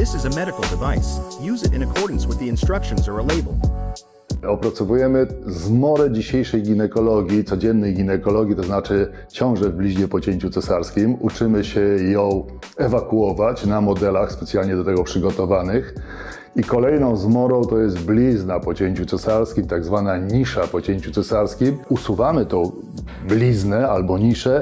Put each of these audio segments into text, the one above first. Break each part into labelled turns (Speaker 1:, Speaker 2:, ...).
Speaker 1: This is a medical device. Use it in accordance with the instructions or a label.
Speaker 2: Opracowujemy zmorę dzisiejszej ginekologii, codziennej ginekologii, to znaczy ciążę w bliźnie po cięciu cesarskim. Uczymy się ją ewakuować na modelach specjalnie do tego przygotowanych. I kolejną zmorą to jest blizna po cięciu cesarskim, tak zwana nisza po cięciu cesarskim. Usuwamy tą bliznę albo niszę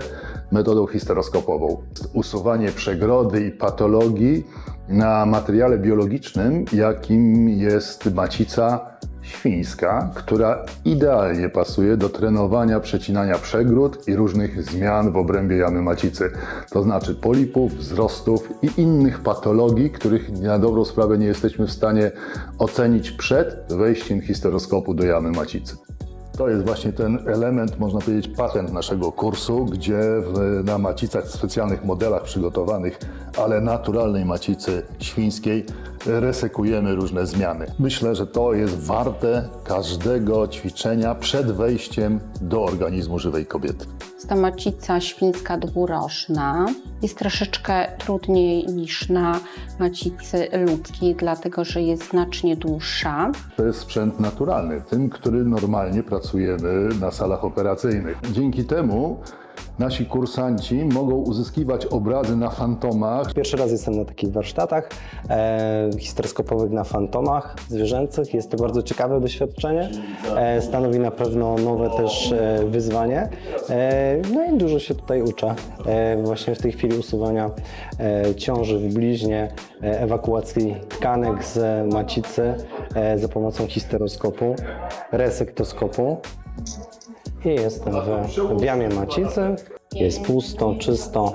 Speaker 2: metodą histeroskopową. Usuwanie przegrody i patologii na materiale biologicznym, jakim jest macica świńska, która idealnie pasuje do trenowania przecinania przegród i różnych zmian w obrębie jamy macicy. To znaczy polipów, wzrostów i innych patologii, których na dobrą sprawę nie jesteśmy w stanie ocenić przed wejściem histeroskopu do jamy macicy. To jest właśnie ten element, można powiedzieć, patent naszego kursu, gdzie w, na macicach, w specjalnych modelach przygotowanych, ale naturalnej macicy świńskiej, resekujemy różne zmiany. Myślę, że to jest warte każdego ćwiczenia przed wejściem do organizmu żywej kobiety.
Speaker 3: To macica świńska dwuroczna. Jest troszeczkę trudniej niż na macicy ludzkiej, dlatego że jest znacznie dłuższa.
Speaker 2: To jest sprzęt naturalny, tym, który normalnie pracujemy na salach operacyjnych. Dzięki temu nasi kursanci mogą uzyskiwać obrazy na fantomach,
Speaker 4: Pierwszy raz jestem na takich warsztatach e, histeroskopowych na fantomach zwierzęcych. Jest to bardzo ciekawe doświadczenie. E, stanowi na pewno nowe też e, wyzwanie. E, no i dużo się tutaj uczę. E, właśnie w tej chwili usuwania e, ciąży w bliźnie, e, ewakuacji tkanek z macicy e, za pomocą histeroskopu, resektoskopu. I jestem w, jamie macicy. Jest pusto, czysto.